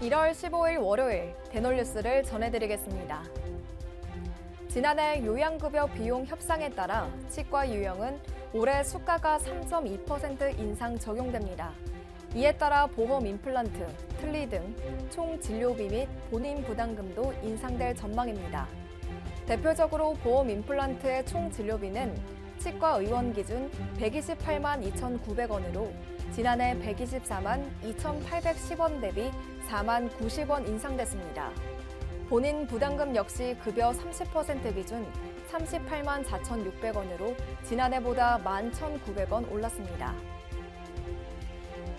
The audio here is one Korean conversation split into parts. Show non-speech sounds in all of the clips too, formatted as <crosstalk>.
1월 15일 월요일 대놀뉴스를 전해드리겠습니다. 지난해 요양급여 비용 협상에 따라 치과 유형은 올해 수가가 3.2% 인상 적용됩니다. 이에 따라 보험 임플란트, 틀니 등총 진료비 및 본인 부담금도 인상될 전망입니다. 대표적으로 보험 임플란트의 총 진료비는 치과 의원 기준 128만 2,900원으로 지난해 124만 2,810원 대비 4만 90원 인상됐습니다. 본인 부담금 역시 급여 30% 기준 38만 4,600원으로 지난해보다 11,900원 올랐습니다.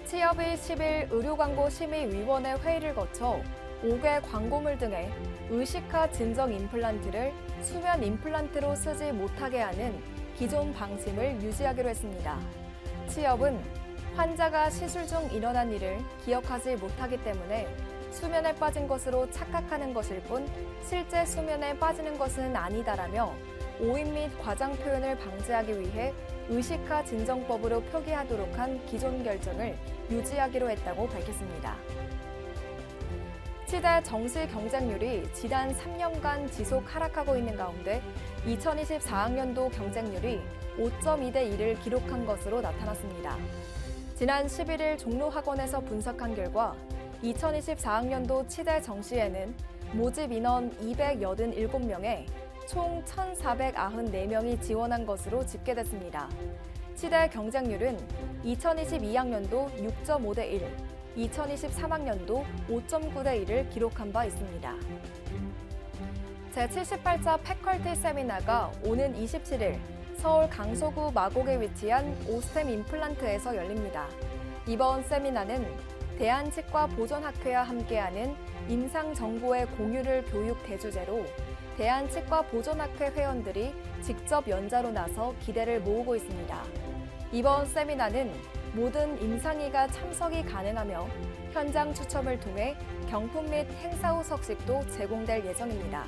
취업이 10일 의료광고 심의위원회 회의를 거쳐 5개 광고물 등의 의식화 진정 임플란트를 수면 임플란트로 쓰지 못하게 하는 기존 방침을 유지하기로 했습니다. 취업은 환자가 시술 중 일어난 일을 기억하지 못하기 때문에 수면에 빠진 것으로 착각하는 것일 뿐 실제 수면에 빠지는 것은 아니다라며 오인 및 과장 표현을 방지하기 위해 의식화 진정법으로 표기하도록 한 기존 결정을 유지하기로 했다고 밝혔습니다. 치대 정시 경쟁률이 지난 3년간 지속 하락하고 있는 가운데 2024학년도 경쟁률이 5.2대 1을 기록한 것으로 나타났습니다. 지난 11일 종로학원에서 분석한 결과 2024학년도 치대 정시에는 모집 인원 287명에 총 1,494명이 지원한 것으로 집계됐습니다. 치대 경쟁률은 2022학년도 6.5대 1, 2023학년도 5.9대 1을 기록한 바 있습니다. 제78차 패컬티 세미나가 오는 27일 서울 강서구 마곡에 위치한 오스템 임플란트에서 열립니다. 이번 세미나는 대한치과 보존학회와 함께하는 임상 정보의 공유를 교육 대주제로 대한치과 보존학회 회원들이 직접 연자로 나서 기대를 모으고 있습니다. 이번 세미나는 모든 임상의가 참석이 가능하며 현장 추첨을 통해 경품 및 행사 후 석식도 제공될 예정입니다.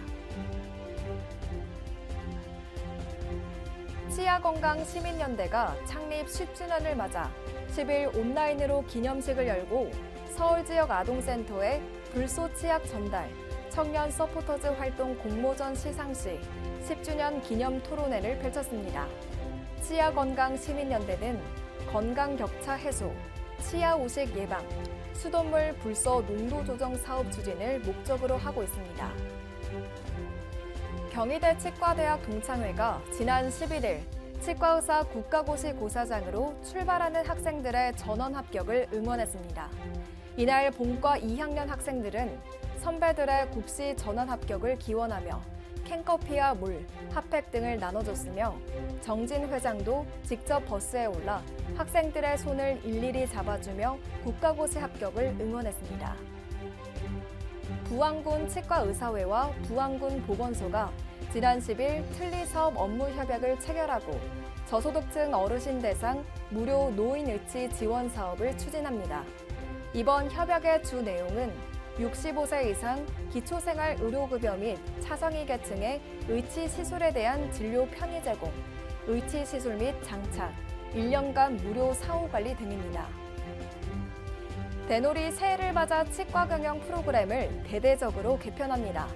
치아건강시민연대가 창립 10주년을 맞아 10일 온라인으로 기념식을 열고 서울 지역 아동센터에 불소 치약 전달, 청년 서포터즈 활동 공모전 시상식 10주년 기념 토론회를 펼쳤습니다. 치아건강시민연대는 건강 격차 해소, 치아 오식 예방, 수돗물 불소 농도 조정 사업 추진을 목적으로 하고 있습니다. 경희대 치과대학 동창회가 지난 11일 치과의사 국가고시 고사장으로 출발하는 학생들의 전원 합격을 응원했습니다. 이날 본과 2학년 학생들은 선배들의 곱시 전원 합격을 기원하며 캔커피와 물, 핫팩 등을 나눠줬으며 정진 회장도 직접 버스에 올라 학생들의 손을 일일이 잡아주며 국가고시 합격을 응원했습니다. 부안군 치과의사회와 부안군 보건소가 지난 10일 틀니 사업 업무 협약을 체결하고 저소득층 어르신 대상 무료 노인 의치 지원 사업을 추진합니다. 이번 협약의 주 내용은 65세 이상 기초생활 의료급여 및 차상위 계층의 의치 시술에 대한 진료 편의 제공, 의치 시술 및 장착, 1년간 무료 사후 관리 등입니다. 대놀이 새해를 맞아 치과 경영 프로그램을 대대적으로 개편합니다.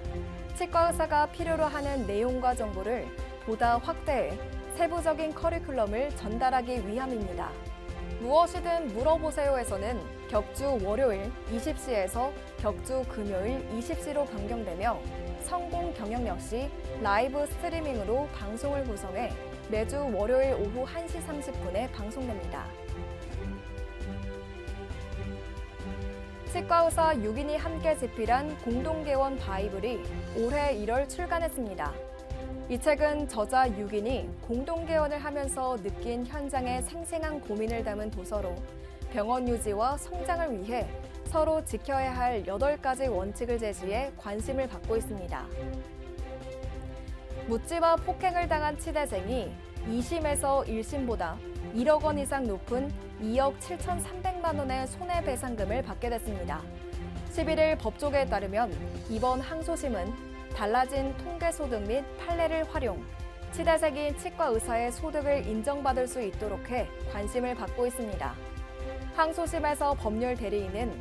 치과 의사가 필요로 하는 내용과 정보를 보다 확대해 세부적인 커리큘럼을 전달하기 위함입니다. 무엇이든 물어보세요에서는 격주 월요일 20시에서 격주 금요일 20시로 변경되며 성공 경영 역시 라이브 스트리밍으로 방송을 구성해 매주 월요일 오후 1시 30분에 방송됩니다. 치과 의사 6인이 함께 집필한 공동개원 바이블이 올해 1월 출간했습니다. 이 책은 저자 6인이 공동개원을 하면서 느낀 현장의 생생한 고민을 담은 도서로 병원 유지와 성장을 위해 서로 지켜야 할 8가지 원칙을 제시해 관심을 받고 있습니다. 묻지마 폭행을 당한 치대생이 2심에서 1심보다 1억 원 이상 높은 2억 7,300만 원의 손해배상금을 받게 됐습니다. 11일 법조계에 따르면 이번 항소심은 달라진 통계 소득 및 판례를 활용, 치대생인 치과 의사의 소득을 인정받을 수 있도록 해 관심을 받고 있습니다. 항소심에서 법률 대리인은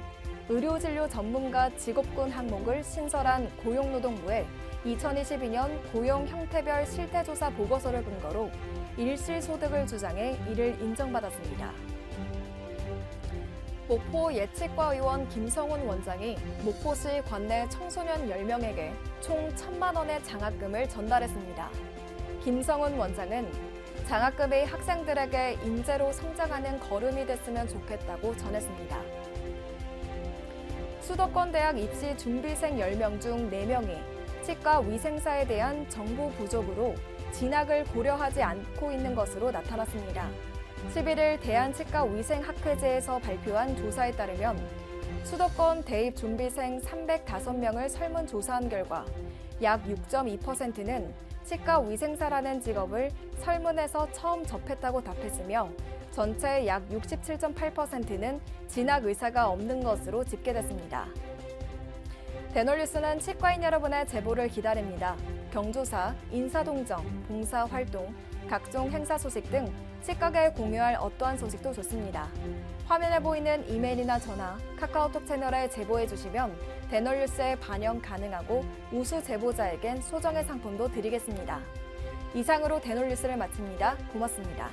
의료진료 전문가 직업군 항목을 신설한 고용노동부에 2022년 고용 형태별 실태조사 보고서를 근거로 일실소득을 주장해 이를 인정받았습니다. 목포 예치과 의원 김성훈 원장이 목포시 관내 청소년 10명에게 총 1천만 원의 장학금을 전달했습니다. 김성훈 원장은 장학금이 학생들에게 인재로 성장하는 걸음이 됐으면 좋겠다고 전했습니다. 수도권 대학 입시 준비생 10명 중 4명이 치과 위생사에 대한 정보 부족으로 진학을 고려하지 않고 있는 것으로 나타났습니다. 11일 대한치과위생학회제에서 발표한 조사에 따르면 수도권 대입 준비생 305명을 설문조사한 결과 약 6.2%는 치과 위생사라는 직업을 설문에서 처음 접했다고 답했으며 전체의 약 67.8%는 진학 의사가 없는 것으로 집계됐습니다. 대놀뉴스는 치과인 여러분의 제보를 기다립니다. 경조사, 인사동정, 봉사활동, 각종 행사 소식 등 치과계에 공유할 어떠한 소식도 좋습니다. 화면에 보이는 이메일이나 전화, 카카오톡 채널에 제보해 주시면 대놀뉴스에 반영 가능하고 우수 제보자에겐 소정의 상품도 드리겠습니다. 이상으로 대놀뉴스를 마칩니다. 고맙습니다.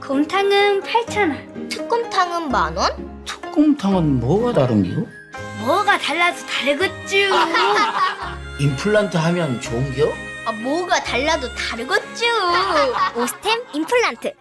곰탕은 8,000원. 특곰탕은 만 원? 특곰탕은 뭐가 다른겨? 뭐가 달라도 다르겠쥬. <laughs> 임플란트 하면 좋은겨? 아, 뭐가 달라도 다르겠죠. 오스템 임플란트